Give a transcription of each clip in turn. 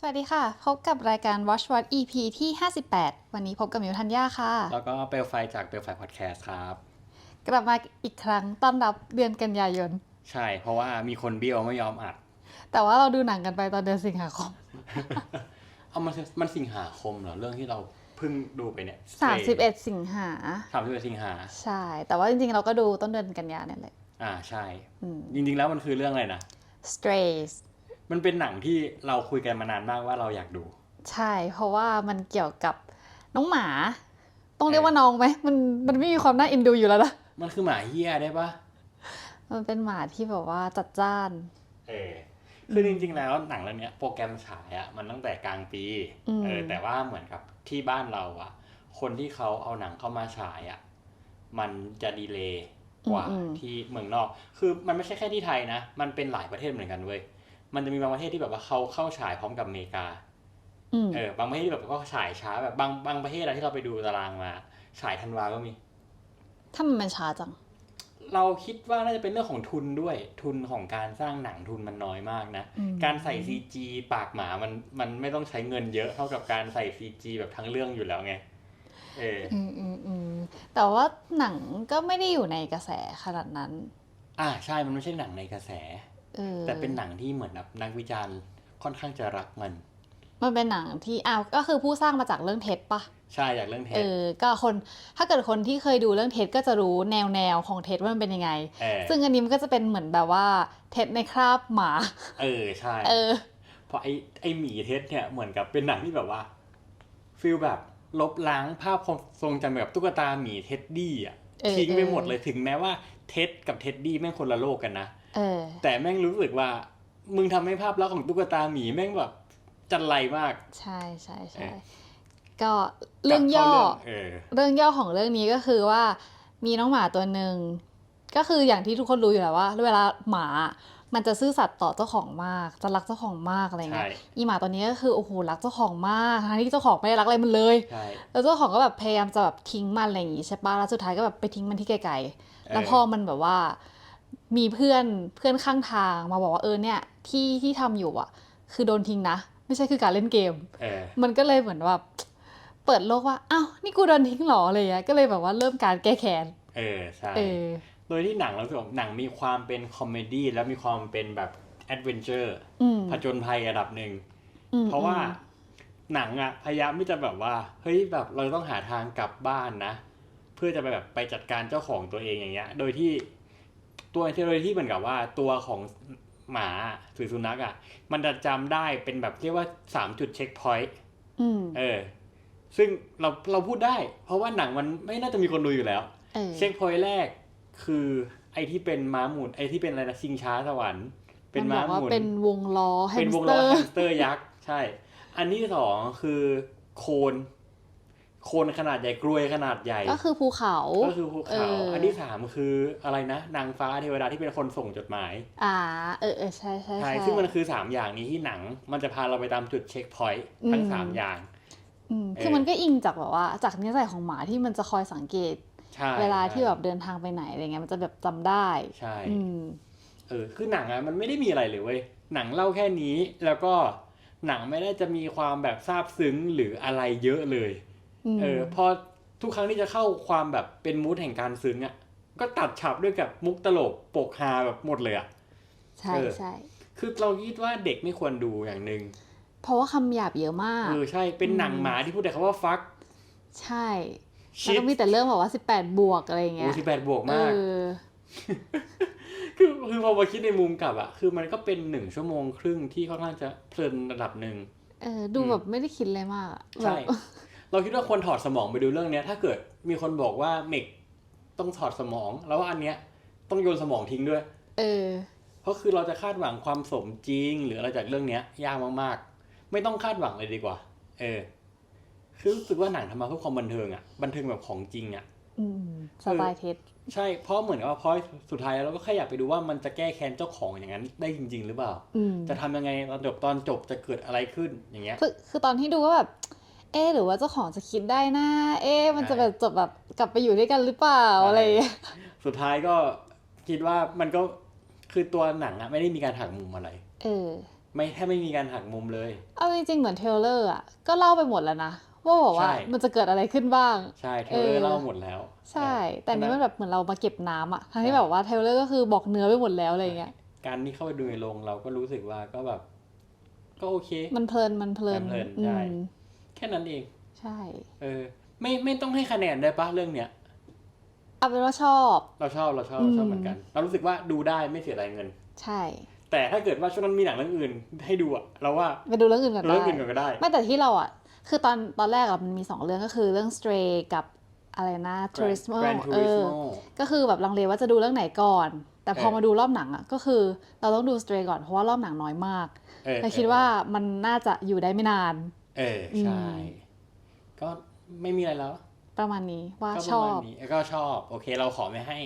สวัสดีค่ะ พบกับรายการ Watch What EP ที่ 58 วันนี้พบกับมิวทัญญาค่ะ แล้วก็เปลวไฟจากเปลวไฟพอดแคสต์ครับ กลับมาอีกครั้งต้อนรับเดือนกันยายน ใช่ เพราะว่ามีคนเบี้ยวไม่ยอมอัด แต่ว่าเราดูหนังกันไปตอนเดือนสิงหาคม เอามันมันสิงหาคมเหรอ เรื่องที่เราเพิ่งดูไปเนี่ย31สิงหาสามสิบเอ็ดสิงหา ใช่ แต่ว่าจริงๆเราก็ดูต้นเดือนกันยาเนี่ยแหละ อ่าใช่อืมจริงๆแล้วมันคือเรื่องอะไรนะ Strays มันเป็นหนังที่เราคุยกันมานานมากว่าเราอยากดู ใช่ เพราะว่ามันเกี่ยวกับน้องหมา ต้องเรียกว่าน้องไหมมันมันไม่มีความน่าเอ็นดูอยู่แล้วนะมันคือหมาเฮียได้ปะมันเป็นหมาที่แบบว่าจัดจ้าน เออคือจริงๆแล้วหนังเรื่องเนี้ยโปรแกรมฉายอะมันตั้งแต่กลางปีอืมเออแต่ว่าเหมือนกับที่บ้านเราอะคนที่เขาเอาหนังเข้ามาฉายอะมันจะดีเลย์กว่าอืมที่เมืองนอก คือมันไม่ใช่แค่ที่ไทยนะ มันเป็นหลายประเทศเหมือนกันเว้ย มันจะมีบางประเทศที่แบบว่าเขาเข้าฉายพร้อมกับอเมริกาอืมเออบางประเทศที่แบบก็ฉายช้าแบบบางบางประเทศอะที่เราไปดูตารางมา ฉายธันวาก็มีถ้ามันเป็นช้าจัง เราคิดว่าน่าจะเป็นเรื่องของทุนด้วย ทุนของการสร้างหนังทุนมันน้อยมากนะอืมการใส่ CG ปากหมามันมันไม่ต้องใช้เงินเยอะเท่ากับการใส่ CG แบบทั้งเรื่องอยู่แล้วไงเอออืมอืมอืมแต่ว่าหนังก็ไม่ได้อยู่ในกระแสขนาดนั้น อ่าใช่มันไม่ใช่หนังในกระแสเออ แต่เป็นหนังที่เหมือนแบบนักวิจารณ์ค่อนข้างจะรักมัน มันเป็นหนังที่อ้าวก็คือผู้สร้างมาจากเรื่องเท็ดปะใช่อยากเรื่องเทเอปอก็คนถ้าเกิดคนที่เคยดูเรื่องเท็ดก็จะรู้แนวแนวของเท็ดว่ามันเป็นยังไงเออซึ่งอันนี้มันก็จะเป็นเหมือนแบบว่าเท็ดในคราบหมา เออใช่เออเพราะไอไอหมีเทสเนี่ยเหมือนกับเป็นหนังที่แบบว่าฟิลแบบลบล้างภาพความทรงจำแบบตุ๊กตาหมีเท็ดดี้อะเออทิ้งไปเออหมดเลยถึงแม้ว่าเท็ดกับเท็ดดี้แม่งคนละโลกกันนะเออ แต่แม่งรู้สึกว่า มึงทำให้ภาพลักษณ์ของตุ๊กตาหมีแม่งแบบจันไรมาก ใช่ใช่ใช่เออก็เรื่องย่อกลับเข้าเรื่องเออเรื่องย่อของเรื่องนี้ก็คือว่า มีน้องหมาตัวหนึ่งก็คืออย่างที่ทุกคนรู้อยู่แล้วว่า เวลาหมามันจะซื่อสัตย์ต่อเจ้าของมาก จะรักเจ้าของมากอะไรเงี้ยใช่อีหมาตัวนี้ก็คือโอ้โหรักเจ้าของมากทั้งที่เจ้าของไม่ได้รักอะไรมันเลยใช่แล้วเจ้าของก็แบบพยายามจะแบบทิ้งมันอะไรอย่างงี้ใช่ปะแล้วสุดท้ายก็แบบไปทิ้งมันที่ไกลๆ แล้วพอมันแบบว่า มีเพื่อนเพื่อนข้างทางมาบอกว่าเออเนี่ยที่ที่ทำอยู่อะ คือโดนทิ้งนะ ไม่ใช่คือการเล่นเกมเออมันก็เลยเหมือนว่าเปิดโลกว่าอ้าวนี่กูโดนทิ้งเหรออะไรเงี้ยก็เลยแบบว่าเริ่มการแก้แค้นเออใช่เออโดยที่หนังเราสึกว่าหนังมีความเป็นคอมเมดี้แล้วมีความเป็นแบบแอดเวนเจอร์อืมผจญภัยระดับหนึ่งอืมเพราะว่าหนังอะพยายามที่จะแบบว่า เฮ้ยแบบเราต้องหาทางกลับบ้านนะ เพื่อจะไปแบบไปจัดการเจ้าของตัวเองอย่างเงี้ย โดยที่ ตัวโดยที่เหมือนกับว่าตัวของหมาหรือสุนัขอะมันจะจำได้เป็นแบบเรียกว่าสามจุดเช็คพอยต์อืมเออ ซึ่งเราเราพูดได้ เพราะว่าหนังมันไม่น่าจะมีคนดูอยู่แล้วเออเช็คพอยต์แรกคือไอ้ที่เป็นม้าหมุนไอ้ที่เป็นอะไรนะชิงช้าสวรรค์ เป็นมันบม้าอกหว่ามุนเป็นวงล้อแฮเป็นมวสงเตล้ออร์แฮมสเตอร์ยักษ์ใช่ อันที่สองคือโคนโคนขนาดใหญ่กรวยขนาดใหญ่ ก็คือภูเขาก็คือภูเขาเอออัอันที่สามคืออะไรนะนางฟ้าเทวดาที่เป็นคนส่งจดหมาย อ่า เออเออใช่ใช่ใช่ใช่ซึ่งมันคือสามอย่างนี้ที่หนัง มันจะพาเราไปตามจุดเช็คพอยต์ทั้งอืมสามอย่างอืมเออคือมันก็อิงจากแบบว่า จากนิสัยของหมาที่มันจะคอยสังเกตใช่เวลาที่แบบเดินทางไปไหนอะไรเงี้ยมันจะแบบจำได้ใช่อืมเออคือหนังอะมันไม่ได้มีอะไรเลยเว้ยหนังเล่าแค่นี้แล้วก็หนังไม่ได้จะมีความแบบซาบซึ้งหรืออะไรเยอะเลยอืม เออพอทุกครั้งที่จะเข้าความแบบเป็นมูดแห่งการซึ้งอะก็ตัดฉับด้วยกับมุกตลกโปกฮาแบบหมดเลยอะใช่เออใช่คือเราคิดว่าเด็กไม่ควรดูอย่างหนึ่งเพราะว่าคำหยาบเยอะมากเออใช่เป็นหนังหมาที่พูดแต่คำว่าฟัก ใช่แล้วชิดก็มีแต่เรื่องแบบว่าสิบแปดบวกอะไรเงี้โอ้ยสิบแปดบวกเอมากอคือคือพอมาคิดในมุมกลับอะคือมันก็เป็นหนึ่งชั่วโมงครึ่งที่ค่อนข้างจะเพลินระดับหนึ่งเออดูแบบไม่ได้คิดอะไรมากอะแบใช่บ เราคิดว่าควรถอดสมองไปดูเรื่องเนี้ย ถ้าเกิดมีคนบอกว่าเมกต้องถอดสมอง แล้วว่าอันเนี้ยต้องโยนสมองทิ้งด้วย เออ เพราะคือเราจะคาดหวังความสมจริง หรืออะไรจากเรื่องเนี้ย ยากมากๆ ไม่ต้องคาดหวังเลยดีกว่า เออ คือรู้สึกว่าหนังทำมาเพื่อความบันเทิงอะบันเทิงแบบของจริงอะอืมสไตล์เท็ดใช่ เพราะเหมือนกับว่าเพราะสุดท้ายแล้วเราก็แค่อยากไปดูว่ามันจะแก้แค้นเจ้าของอย่างนั้นได้จริง ๆ หรือเปล่าอืมจะทำยังไงตอนจบตอนจบจะเกิดอะไรขึ้นอย่างเงี้ย คือคือตอนที่ดูก็แบบ เอ๊ะหรือว่าเจ้าของจะคิดได้นะ เอ๊ะมันจะแบบจบแบบกลับไปอยู่ด้วยกันหรือเปล่าใช่อะไรอย่างเงี้ยสุดท้ายก็คิดว่ามันก็คือตัวหนังอะไม่ได้มีการหักมุมอะไร เออ ไม่แทบไม่มีการหักมุมเลย เอาจริงๆเหมือนเทรลเลอร์อะก็เล่าไปหมดแล้วนะว่าบอกว่าใช่มันจะเกิดอะไรขึ้นบ้าง ใช่เทรลเลอเอร์อเล่าหมดแล้ว ใช่เออแต่อันนี้มันแบบเหมือนเรามาเก็บน้ำอะทั้งที่ใช่แบบว่าเทรลเลอร์ก็คือบอกเนื้อไปหมดแล้วอะไรเงี้ย การที่เข้าไปดูในโรงเราก็รู้สึกว่าก็แบบ ก็โอเค มันเพลินมันเพลินมันเพลินอืใช่ม แค่นั้นเอง ใช่ เออ ไม่ไม่ต้องให้คะแนนได้ปะเรื่องเนี้ยเอาเป็นว่าชอบ เราชอบเราชอบอืมเราชอบเหมือนกัน เรารู้สึกว่าดูได้ไม่เสียดายเงิน ใช่ แต่ถ้าเกิดว่าช่วงนั้นมีหนังเรื่องอื่น ให้ดูอะเราว่าไปดูเรื่องอื่นก่อนเรื่องได้อื่นก่อนก็ได้ ไม่แต่ที่เราอะคือตอนตอนแรกอะมันมีสองเรื่องก็คือเรื่อง Stray กับอะไรนะ Turismo Gran เออ Turismo ก็คือแบบลังเลว่าจะดูเรื่องไหนก่อน แต่พอเออมาดูรอบหนังอะก็คือเราต้องดู Stray ก่อนเพราะว่ารอบหนังน้อยมากเออแต่คิดว่ามันน่าจะอยู่ได้ไม่นาน เออใช่อืมก็ไม่มีอะไรแล้ว ประมาณนี้ว่าก็ปชระอมาณบนี้ก็ชอบ โอเค เราขอไม่ให้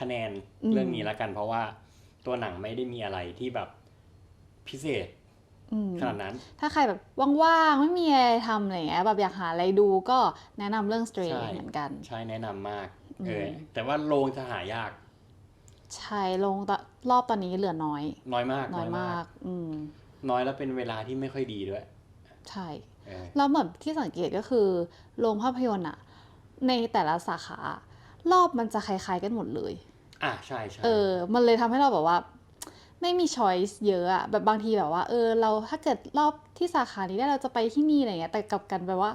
คะแนนอืมเรื่องนี้แล้วกัน เพราะว่าตัวหนังไม่ได้มีอะไรที่แบบพิเศษอืมขนาดนั้น ถ้าใครแบบว่างๆ ไม่มีอะไรทำอะไรอย่างเงี้ยแบบอยากหาอะไรดูก็แนะนำเรื่อง Stray ใช่เหมือนกัน ใช่แนะนำมากอืมเออแต่ว่าโรงจะหายาก ใช่ลงตอนรอบตอนนี้เหลือน้อย น้อยมาก น้อยมาก อืมน้อยแล้วเป็นเวลาที่ไม่ค่อยดีด้วย ใช่เออแล้วเหมือนที่สังเกตก็คือโรงภาพยนตร์อะในแต่ละสาขารอบมันจะคล้ายๆกันหมดเลย อะใช่ใช่เออ มันเลยทำให้เราแบบว่า ไม่มีช้อยส์เยอะอะแบบบางทีแบบว่า เออ เราถ้าเกิดรอบที่สาขานี้ได้เราจะไปที่นี่อะไรเงี้ย แต่กลับกันไปว่า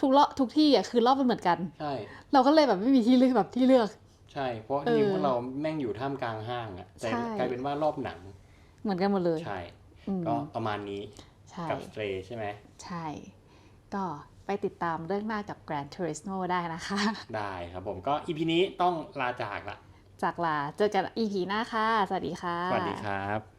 ทุกรอบทุกที่อะคือรอบมันเหมือนกัน ใช่ เราก็เลยแบบไม่มีที่เลือกแบบที่เลือก ใช่ เพราะเอจอริงๆพวกเราแม่งอยู่ท่ามกลางห้างอะแต่ใช่กลายเป็นว่ารอบหนัง เหมือนกันหมดเลย ใช่อืมก็ประมาณนี้ใช่ กับสเตรใช่ไหมใช่ ก็ไปติดตามเรื่องหน้ากับ Gran Turismo ได้นะคะ ได้ครับผมก็อีพีนี้ต้องลาจากละ จากลาเจอกัน EP หน้าค่ะ สวัสดีค่ะ สวัสดีครับ